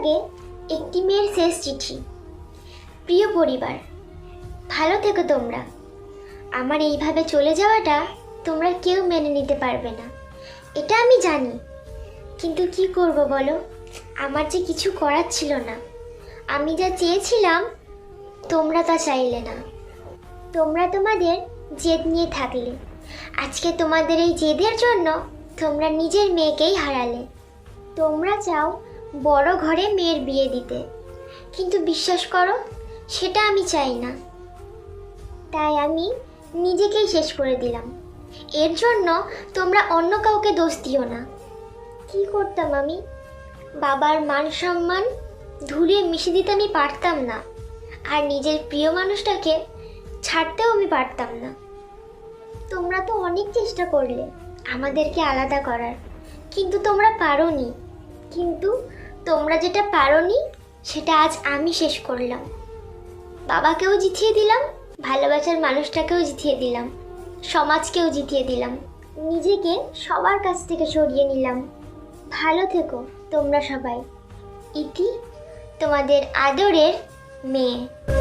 আগে একটি মেয়ের শেষ চিঠি। প্রিয় পরিবার, ভালো থেকো তোমরা। আমার এইভাবে চলে যাওয়াটা তোমরা কেউ মেনে নিতে পারবে না। এটা আমি জানি। কিন্তু কি করব বলো? আমার যে কিছু করার ছিল না। আমি যা চেয়েছিলাম, তোমরা তা চাইলে না। তোমরা তোমাদের জেদ নিয়ে থাকলে। আজকে তোমাদের এই জেদের জন্য তোমরা নিজের মেয়েকেই হারালে। তোমরা চাও বড় ঘরে মেয়ের বিয়ে দিতে। কিন্তু বিশ্বাস করো, সেটা আমি চাই না। তাই আমি নিজেকেই শেষ করে দিলাম। এর জন্য তোমরা অন্য কাউকে দোষ দিও না। কি করতাম আমি? বাবার মান সম্মান ধুলে মিশে দিতে আমি পারতাম না। আর নিজের প্রিয় মানুষটাকে ছাড়তেও আমি পারতাম না। তোমরা তো অনেক চেষ্টা করলে আমাদেরকে আলাদা করার। কিন্তু তোমরা পারোনি। কিন্তু তোমরা যেটা পারোনি, সেটা আজ আমি শেষ করলাম। বাবাকেও জিতিয়ে দিলাম, ভালোবাসার মানুষটাকেও জিতিয়ে দিলাম, সমাজকেও জিতিয়ে দিলাম, নিজেকে সবার কাছ থেকে সরিয়ে নিলাম। ভালো থেকো তোমরা সবাই। ইতি তোমাদের আদরের মেয়ে।